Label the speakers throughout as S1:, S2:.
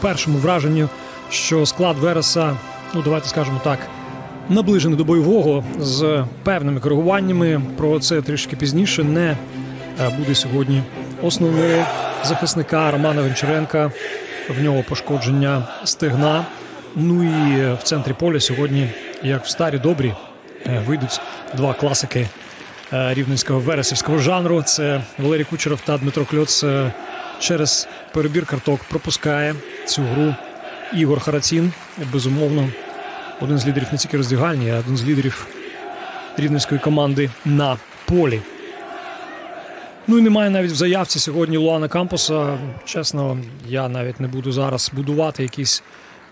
S1: першому враженню, що склад Вереса, ну давайте скажемо так, наближений до бойового з певними коригуваннями. Про це трішки пізніше не е, буде сьогодні основного захисника Романа Гончаренка. В нього пошкодження стегна. Ну і в центрі поля сьогодні, як в старі добрі, е, вийдуть два класики е, рівненського вересівського жанру. Це Валерій Кучеров та Дмитро Кльоц е, через перебір карток пропускає цю гру Ігор Харацін. Безумовно, один з лідерів не тільки роздягальні, а один з лідерів рівненської команди на полі. Ну і немає навіть в заявці сьогодні Луана Кампуса. Чесно, я навіть не буду зараз будувати якісь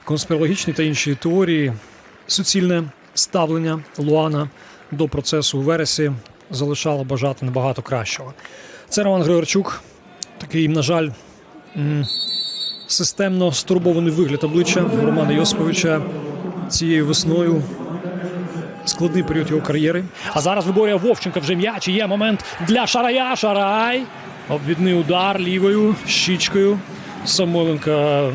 S1: конспірологічні та інші теорії. Суцільне ставлення Луана до процесу у вересі залишало бажати набагато кращого. Це Роман Григорчук, такий, на жаль, системно стурбований вигляд обличчя Романа Йосиповича цією весною. Складний період його кар'єри. А зараз виборює Вовченка вже м'яч. І Є момент для Шарая. Шарай. Обвідний удар лівою щічкою. Самойленка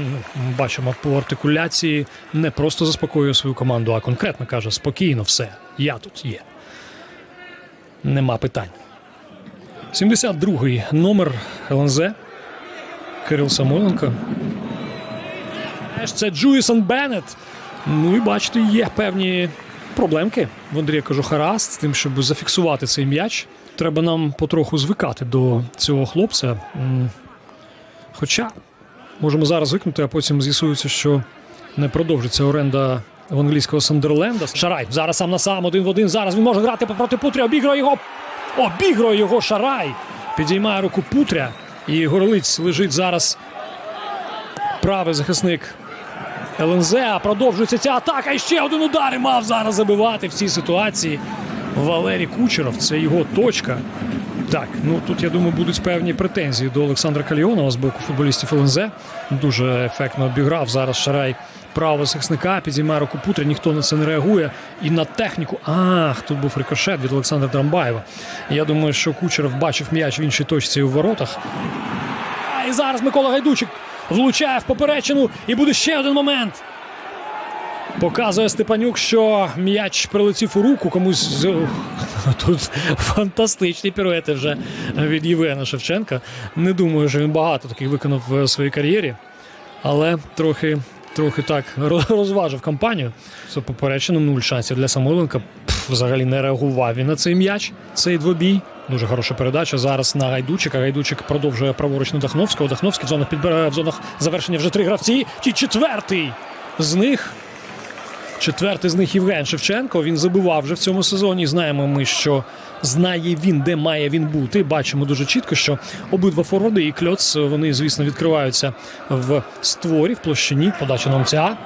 S1: бачимо по артикуляції не просто заспокоює свою команду, а конкретно каже: спокійно все. Я тут є. Нема питань. 72-й номер ЛНЗ. Кирил Самойленко. Це Джуїсон Беннет. Ну і бачите, є певні проблемки в Андрія Кажухара з тим, щоб зафіксувати цей м'яч. Треба нам потроху звикати до цього хлопця. Хоча можемо зараз звикнути, а потім з'ясується, що не продовжиться оренда в англійського Сандерленда. Шарай зараз сам на сам, один в один. Зараз він може грати проти Путря. Обігрує його. Обігрує його Шарай. Підіймає руку Путря. І горлиць лежить зараз правий захисник ЛНЗ. Продовжується ця атака. І ще один удар і мав зараз забивати в цій ситуації. Валерій Кучеров. Це його точка. Так, ну тут я думаю, будуть певні претензії до Олександра Каліонова з боку футболістів ЛНЗ. Дуже ефектно обіграв зараз Шарай правого захисника, підіймає руку Путря, ніхто на це не реагує. І на техніку. Ах, тут був рикошет від Олександра Драмбаєва. Я думаю, що Кучеров бачив м'яч в іншій точці у воротах. А і зараз Микола Гайдучик влучає в поперечину, і буде ще один момент. Показує Степанюк, що м'яч прилетів у руку комусь. Тут фантастичні піруети вже від Євгена Шевченка. Не думаю, що він багато таких виконав в своїй кар'єрі, але трохи, трохи так розважив кампанію. Це поперечено нуль шансів для Самойленка. Взагалі не реагував він на цей м'яч, цей двобій. Дуже хороша передача зараз на Гайдучика. Гайдучик продовжує праворуч на Дахновського. Дахновський в зонах підбирає в зонах завершення вже три гравці. І четвертий з них Четвертий з них Євген Шевченко. Він забивав вже в цьому сезоні. Знаємо ми, що знає він, де має він бути. Бачимо дуже чітко, що обидва форварди і кльоц вони, звісно, відкриваються в створі, в площині. Подача номця.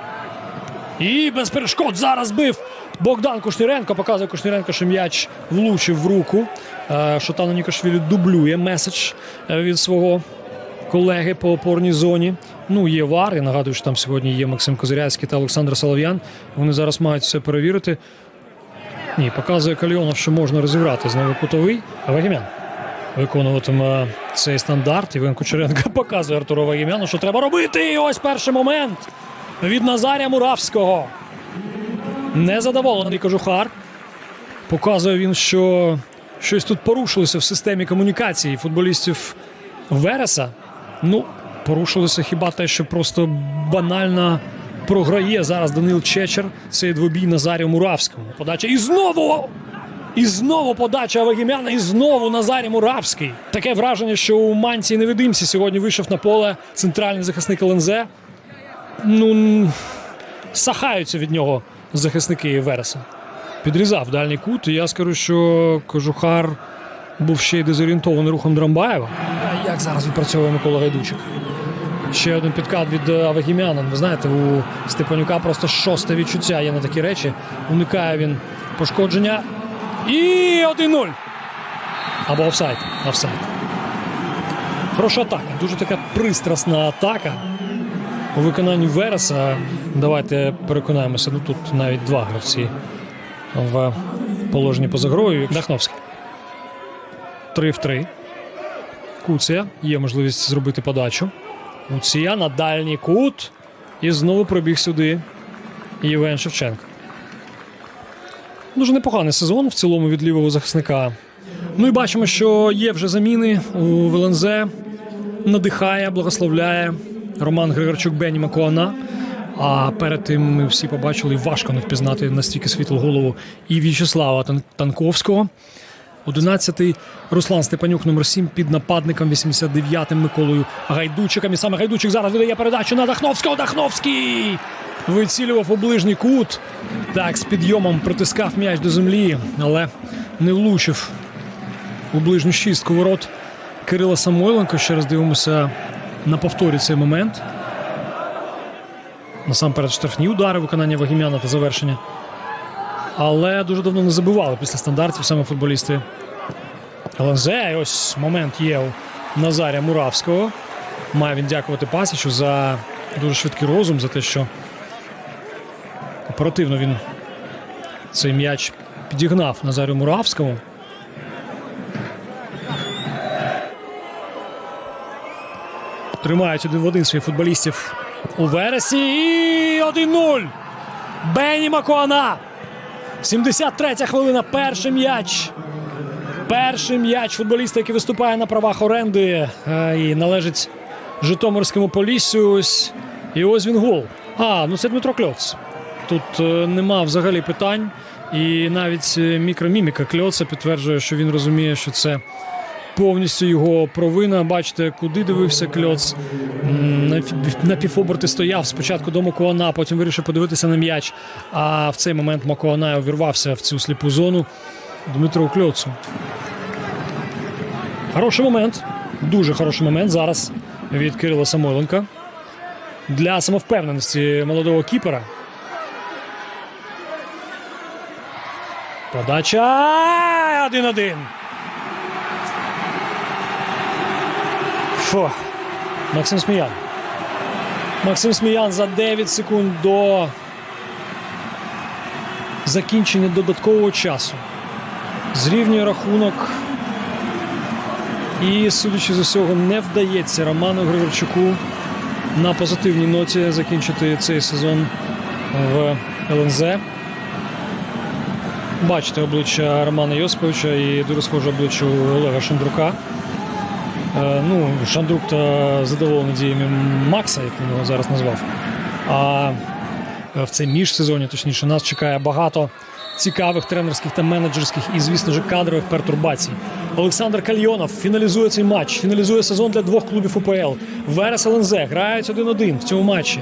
S1: І без перешкод зараз бив Богдан Кушніренко. Показує Кушніренко, що м'яч влучив в руку. Е, Шотану Нікашвілі дублює меседж е, від свого колеги по опорній зоні. Ну, є вар. Я нагадую, що там сьогодні є Максим Козиряцький та Олександр Солов'ян. Вони зараз мають все перевірити. Ні, показує Кальйонов, що можна розіграти знову кутовий. А Вагімян виконуватиме цей стандарт. Іван Кучеренко показує Артуру Вагімяну, що треба робити. І ось перший момент від Назарія Муравського. Незадоволений Кожухар. Показує він, що щось тут порушилося в системі комунікації футболістів Вереса. Ну, порушилося хіба те, що просто банально програє зараз Данил Чечер цей двобій Назарію Муравському. Подача і знову! І знову подача Авагімяна, і знову Назарій Муравський. Таке враження, що у манці невидимці сьогодні вийшов на поле центральний захисник ЛНЗ. Ну, сахаються від нього захисники Вереса. Підрізав дальній кут. І я скажу, що Кожухар був ще й дезорієнтований рухом Драмбаєва. Як зараз відпрацьовує Микола Гайдучик? Ще один підкат від е, Авагімяна. Ви знаєте, у Степанюка просто шосте відчуття є на такі речі. Уникає він пошкодження. І 1-0. Або офсайд. Офсайд. Хороша атака. Дуже така пристрасна атака. У виконанні Вереса. Давайте переконаємося. Ну тут навіть два гравці в положенні поза грою. Дахновський. 3 в 3. Куція. Є можливість зробити подачу. Луція на дальній кут. І знову пробіг сюди Євген Шевченко. Дуже непоганий сезон в цілому від лівого захисника. Ну і бачимо, що є вже заміни у ВЛНЗ. Надихає, благословляє Роман Григорчук Бені Макуана. А перед тим ми всі побачили важко не впізнати настільки світлу голову і В'ячеслава Танковського. 11-й Руслан Степанюк, номер 7 під нападником 89-м Миколою Гайдучиком. І саме Гайдучик зараз видає передачу на Дахновського. Дахновський вицілював у ближній кут. Так, з підйомом притискав м'яч до землі, але не влучив у ближню шістку ворот Кирила Самойленко. Ще раз дивимося на повторі цей момент. Насамперед штрафні удари виконання Вагімяна та завершення. Але дуже давно не забивали після стандартів саме футболісти ЛНЗ. І ось момент є у Назаря Муравського. Має він дякувати Пасічу за дуже швидкий розум, за те, що оперативно він цей м'яч підігнав Назарю Муравському. Тримають один в один своїх футболістів у вересі. І 1-0. Бені Макуана. 73 хвилина. Перший м'яч. Перший м'яч футболіста, який виступає на правах оренди е, і належить Житомирському Поліссю. Ось. І ось він гол. А, ну це Дмитро Кльоц. Тут е, нема взагалі питань. І навіть е, мікроміміка Кльоца підтверджує, що він розуміє, що повністю його провина. Бачите, куди дивився кльоц. На, півоберти стояв спочатку до Макуана, потім вирішив подивитися на м'яч. А в цей момент Макуана увірвався в цю сліпу зону Дмитру Кльоцу. Хороший момент. Дуже хороший момент зараз від Кирила Самойленка. Для самовпевненості молодого кіпера. Подача 1-1. Фу. Максим Сміян. Максим Сміян за 9 секунд до закінчення додаткового часу. Зрівнює рахунок. І, судячи з усього, не вдається Роману Григорчуку на позитивній ноті закінчити цей сезон в ЛНЗ. Бачите обличчя Романа Йосиповича і дуже схоже обличчя Олега Шандрука. Е, Ну, Шандрук та задоволений діями Макса, як він його зараз назвав. А е, в цей міжсезоні, точніше, нас чекає багато цікавих тренерських та менеджерських і, звісно ж, кадрових пертурбацій. Олександр Кальйонов фіналізує цей матч, фіналізує сезон для двох клубів УПЛ. Верес ЛНЗ грають 1-1 в цьому матчі.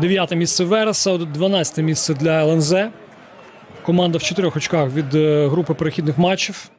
S1: Дев'яте місце Вереса, 12 місце для ЛНЗ. Команда в чотирьох очках від е, групи перехідних матчів.